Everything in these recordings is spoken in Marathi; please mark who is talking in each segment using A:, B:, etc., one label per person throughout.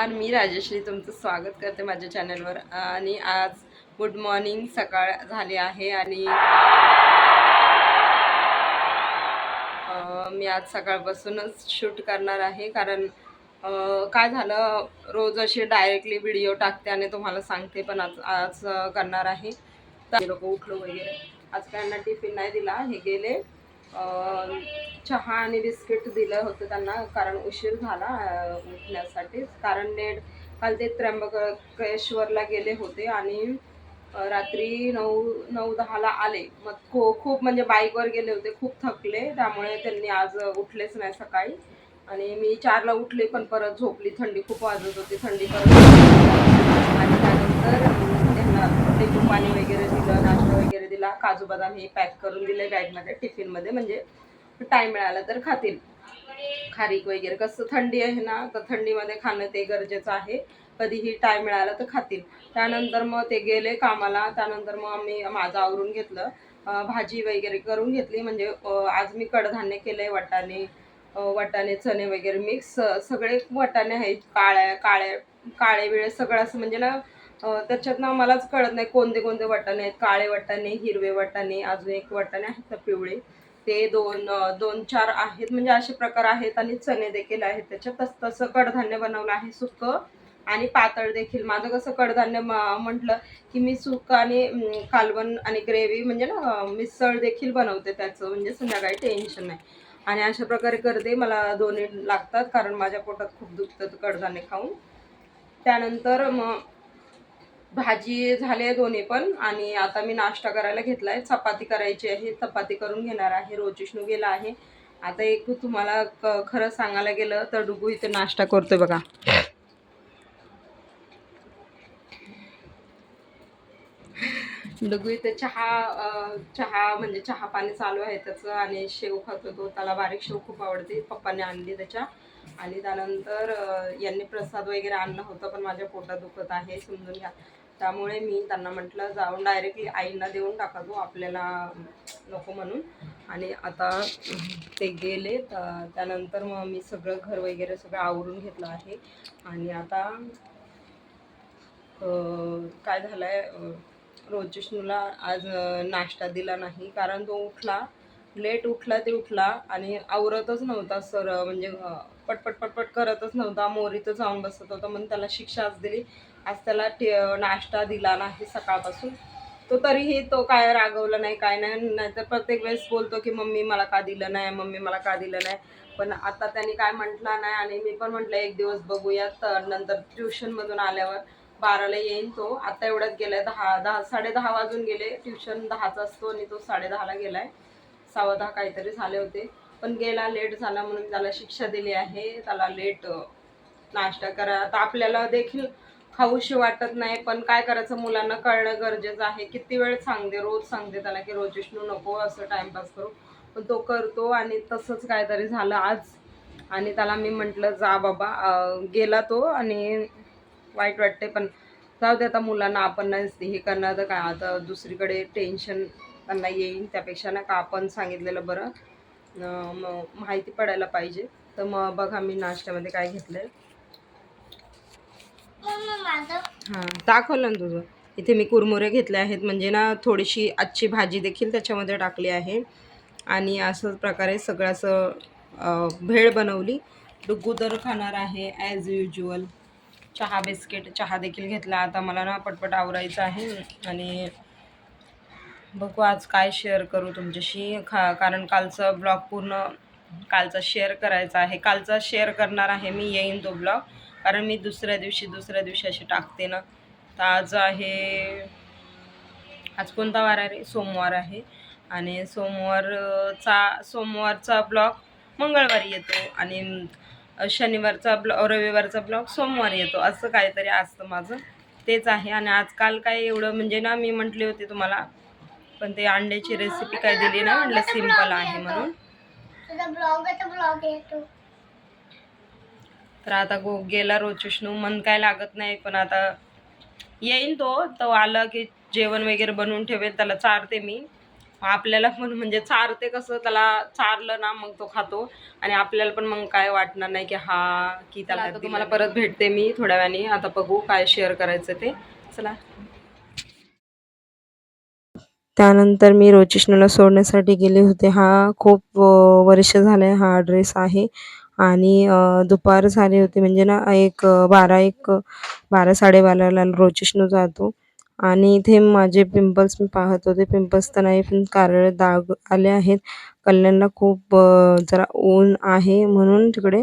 A: नमस्कार मी राजश्री तुमचं स्वागत करते माझ्या चॅनलवर. आणि आज गुड मॉर्निंग सकाळ झाली आहे आणि मी आज सकाळपासूनच शूट करणार आहे कारण काय झालं रोज असे डायरेक्टली व्हिडिओ टाकते आणि तुम्हाला सांगते पण आज आज करणार आहे. तर लोक उठलो वगैरे. आज त्यांना टिफिन नाही दिला हे गेले. चहा आणि बिस्किट दिलं होतं त्यांना कारण उशीर झाला उठण्यासाठी. कारण नेट काल ते त्र्यंबकेश्वरला गेले होते आणि रात्री नऊ नऊ दहाला आले. मग खो खूप म्हणजे बाईकवर गेले होते खूप थकले. त्यामुळे त्यांनी आज उठलेच नाही सकाळी. आणि मी चारला उठले पण परत झोपली. थंडी खूप वाजत होती. थंडी परत आणि त्यानंतर अं, त्यांना लिंबू पाणी वगैरे दिलं नाश्ता वगैरे दिला काजू बदाम हे पॅक करून दिले बॅगमध्ये टिफिनमध्ये. म्हणजे टाईम मिळाला तर खातील. खारीक वगैरे. कसं थंडी आहे ना तर थंडीमध्ये खाणं ते गरजेचं आहे. कधीही टाईम मिळाला तर खातील. त्यानंतर मग ते गेले कामाला. त्यानंतर मग मी माझं आवरून घेतलं. भाजी वगैरे करून घेतली. म्हणजे आज मी कडधान्य केलंय वटाणे वटाणे चणे वगैरे मिक्स सगळे वटाणे आहेत. काळ्या काळ्या काळे वेळे सगळं असं म्हणजे ना त्याच्यातनं मलाच कळत नाही कोणते कोणते वाटाणे आहेत. काळे वाटाणे हिरवे वाटाणे अजून एक वाटाणे आहेत ना पिवळे. ते दोन दोन चार आहेत. म्हणजे असे प्रकार आहेत आणि चणे देखील आहेत. त्याच्यात तस तसं कडधान्य बनवलं आहे सुकं आणि पातळ देखील. माझं कसं कडधान्य म्हटलं की मी सुकं आणि कालवण आणि ग्रेव्ही म्हणजे ना मिसळ देखील बनवते त्याचं. म्हणजे संध्याकाळी टेन्शन नाही. आणि अशा प्रकारे करते. मला दोन्ही लागतात कारण माझ्या पोटात खूप दुखतं कडधान्य खाऊन. त्यानंतर मग भाजी झाले दोन्ही पण आणि आता मी नाश्ता करायला घेतलाय. चपाती करायची आहे चपाती करून घेणार आहे. रोजिष्णू गेला आहे. आता एक तुम्हाला क- खरं सांगायला गेलं तर डुगू इथे नाश्ता करतोय बघा. डुगू इथे चहा अं, चहा म्हणजे चहा पाणी चालू आहे त्याचं आणि शेव खातो तो. त्याला बारीक शेव खूप आवडते. पप्पाने आणली त्याच्या. आणि त्यानंतर यांनी प्रसाद वगैरे आणलं होतं पण माझ्या पोटात दुखत आहे. समजून घ्या. त्यामुळे मी त्यांना म्हटलं जाऊन डायरेक्टली आईंना देऊन टाका तो आपल्याला नको म्हणून. आणि आता ते गेले त्यानंतर मग मी सगळं घर वगैरे सगळं आवरून घेतलं आहे. आणि आता काय झालंय अं, रोजिष्णूला आज नाश्ता दिला नाही. कारण तो उठला लेट उठला ते उठला आणि आवरतच नव्हता सर म्हणजे पटपट पटपट करतच नव्हता. मोरीतच जाऊन बसत होता म्हणून त्याला शिक्षा आज दिली. आज त्याला टे नाश्ता दिला नाही सकाळपासून. तो तरीही तो काय रागवला नाही काय नाही नाहीतर प्रत्येक वेळेस बोलतो की मम्मी मला का दिलं नाही? मम्मी मला का दिलं नाही? पण आता त्यांनी काय म्हटलं नाही आणि मी पण म्हटलं एक दिवस बघूयात. तर नंतर ट्युशनमधून आल्यावर बाराला येईन तो. आता एवढ्यात गेलाय दहा दहा साडे दहा वाजून गेले. ट्युशन दहाचा असतो आणि तो साडे दहाला गेलाय. सव्वा दहा काहीतरी झाले होते. पण गेला लेट झाला म्हणून त्याला शिक्षा दिली आहे. त्याला लेट नाश्ता करा. आता आपल्याला देखील खाऊशी वाटत नाही पण काय करायचं मुलांना कळणं गरजेचं आहे. किती वेळ सांगते रोज सांगते त्याला की रोज विष्णू नको असं टाइमपास करू. पण तो करतो आणि तसंच काहीतरी झालं आज. आणि त्याला मी म्हटलं जा बाबा. गेला तो आणि वाईट वाटते पण जाऊ दे आता मुलांना आपण नाही हे करणार तर काय? आता दुसरीकडे टेन्शन त्यांना येईल त्यापेक्षा ना का आपण सांगितलेलं बरं? मग माहिती पडायला पाहिजे. तर मग बघा मी नाश्त्यामध्ये काय घेतलं आहे हां दाखवलं ना तुझं. इथे मी कुरमुरे घेतले आहेत. म्हणजे ना थोडीशी आजची भाजी देखील त्याच्यामध्ये टाकली आहे. आणि असंच प्रकारे सगळं असं भेळ बनवली. डुग्गू तर खाणार आहे ॲज युज्युअल चहा बिस्किट चहा देखील घेतला. आता मला ना पटपट आवरायचं आहे. आणि बघू आज काय शेअर करू तुमच्याशी. खा कारण कालचा ब्लॉग पूर्ण कालचा शेअर करायचा आहे. कालचा शेअर करणार आहे मी येईन तो ब्लॉग. कारण मी दुसऱ्या दिवशी दुसऱ्या दिवशी अशी टाकते ना. तर आज आहे आज कोणता वार आहे रे? सोमवार आहे. आणि सोमवारचा सोमवारचा ब्लॉग मंगळवारी येतो. आणि शनिवारचा ब्लॉ रविवारचा ब्लॉग सोमवारी येतो. असं काहीतरी असतं माझं. तेच आहे. आणि आजकाल काय एवढं म्हणजे ना मी म्हटली होती तुम्हाला पण ते अंड्याची रेसिपी काय दिली ना म्हटलं सिंपल आहे म्हणून.
B: ब्लॉग आहे तर ब्लॉग येतो.
A: तर आता गो गेला रोज विष्णू. मन काय लागत नाही पण आता येईन तो. तो आला की जेवण वगैरे बनवून ठेवेल त्याला चारते मी. आपल्याला पण म्हणजे चारते कसं त्याला चारलं ना मग तो खातो. आणि आपल्याला पण मग काय वाटणार नाही की हा की त्याला तुम्हाला परत भेटते मी थोड्या वेळाने. आता बघू काय शेअर करायचं ते. चला. त्यानंतर मी रोचिष्णूला सोडण्यासाठी गेले होते. हा खूप अ, वर्ष आहे हा ड्रेस आहे. आणि दुपार झाले होते म्हणजे ना एक बारा एक बारा साडेबाराला रोचिष्णू जातो. आणि इथे माझे पिंपल्स मी पाहत होते. पिंपल्स तर नाही पण कारळे दाग आले आहेत. कल्याणला खूप जरा ऊन आहे म्हणून तिकडे.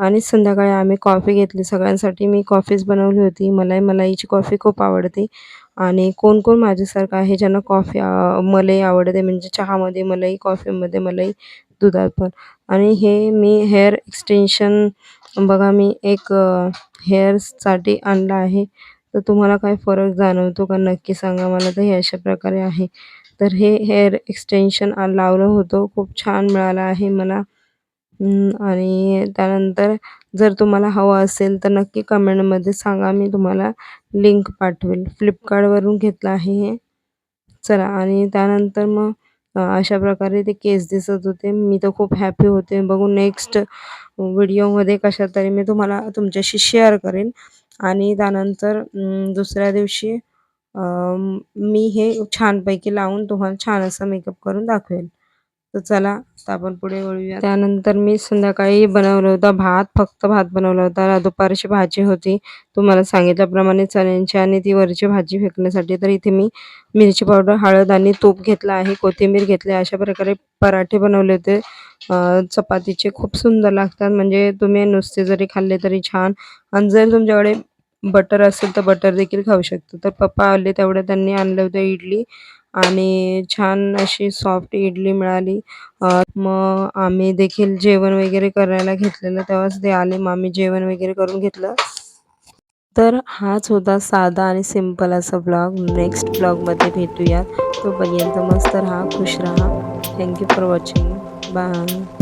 A: आणि संध्याकाळी आम्ही कॉफी घेतली. सगळ्यांसाठी मी कॉफीच बनवली होती. मलाई मलाईची कॉफी खूप आवडते. आणि कोण कोण माझ्यासारखं आहे ज्यांना कॉफी मलाही मलाई आवडते म्हणजे चहामध्ये मलाई कॉफीमध्ये मलाई दुधात पण. आणि हे मी हेअर एक्सटेन्शन बघा मी एक हेअर्ससाठी आणलं आहे. तर तुम्हाला काय फरक जाणवतो का नक्की सांगा मला तर हे अशा प्रकारे आहे. तर हे हेअर एक्सटेन्शन लावलं होतं खूप छान मिळालं आहे मला. आणि त्यानंतर जर तुम्हाला हवं असेल तर नक्की कमेंटमध्ये सांगा. मी तुम्हाला लिंक पाठवेल. फ्लिपकार्टवरून घेतलं आहे हे. चला आणि त्यानंतर मग अशा प्रकारे ते केस दिसत होते. मी तर खूप हॅपी होते. बघून नेक्स्ट व्हिडिओमध्ये कशा तरी मी तुम्हाला तुमच्याशी शेअर करेन. आणि त्यानंतर दुसऱ्या दिवशी मी हे छानपैकी लावून तुम्हाला छान असा मेकअप करून दाखवेल. तर चला आता आपण पुढे वळूया त्यानंतर मी संध्याकाळी बनवलं होता भात फक्त भात बनवला होता. दुपारची भाजी होती. तुम्हाला सांगितल्याप्रमाणे चण्यांची आणि ती वरची भाजी फेकण्यासाठी. तर इथे मी मिरची पावडर हळद आणि तूप घेतला आहे. कोथिंबीर घेतली अशा प्रकारे पराठे बनवले होते. चपातीचे खूप सुंदर लागतात. म्हणजे तुम्ही नुसते जरी खाल्ले तरी छान. आणि जर तुमच्याकडे बटर असेल तर बटर देखील खाऊ शकतो. तर पप्पा आले तेवढे त्यांनी आणलं होतं इडली. आणि छान अशी सॉफ्ट इडली मिळाली. मग आम्ही देखील जेवण वगैरे करायला घेतलेलं तेव्हाच ते आले. मग आम्ही जेवण वगैरे करून घेतलं. तर हाच होता साधा आणि सिंपल असा ब्लॉग नेक्स्ट ब्लॉगमध्ये भेटूयात. तोपर्यंत मस्त राहा खुश राहा. Thank you for watching bye